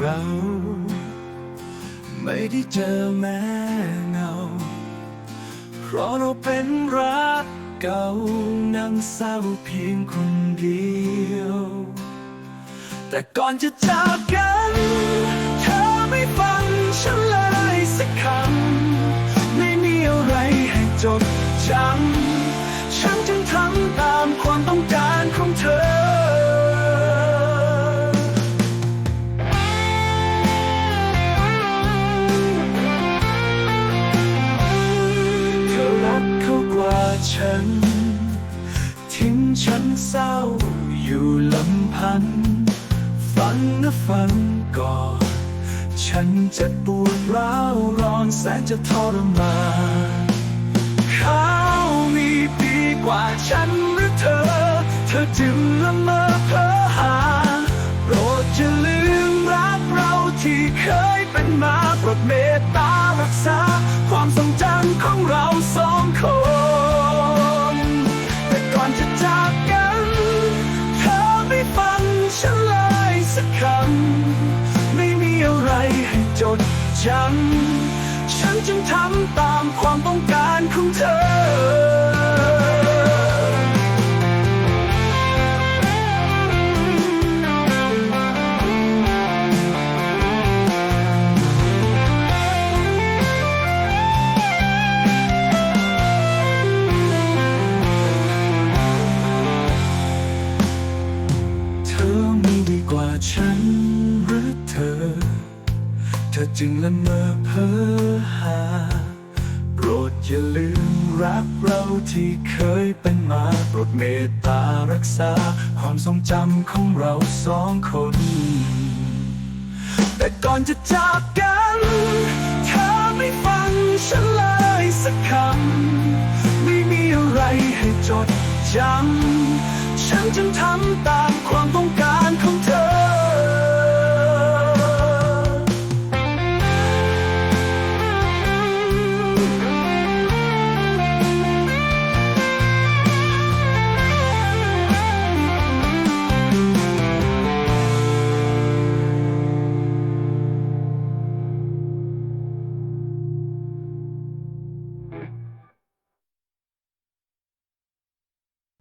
เรา ไม่ได้เจอแม้เงา เพราะเราเป็นรักเก่านั่งเศร้าเพียงคนเดียว แต่ก่อนจะจากกัน เธอไม่ฟังฉันเลยสักคำ ไม่มีอะไรให้จดจำ ฉันจึงทำตามความต้องการของเธอ ฉันเศร้าอยู่ลำพันฟังนะฟังก่อน ฉันจะปวดร้าวร้อนแสนจะทรมานเขามีดีกว่าฉันหรือเธอ เธอจึงละเมอเพ้อหา โปรดจะลืมรักเราที่เคยเป็นมาโปรดเมตตารักษา ความทรงจำของเราสองคน สักคำไม่มีอะไรให้จดจำฉันจึงทำตามความต้องการของเธอ อจึงละเมอเพ้อหา โปรดอย่าลืมรักเราที่เคยเป็นมา โปรดเมตตารักษา ความทรงจำของเราสองคน แต่ก่อนจะจากกันเธอไม่ฟังฉันเลยสักคำ ไม่มีอะไรให้จดจำ ฉันจึงทำตามความต้อง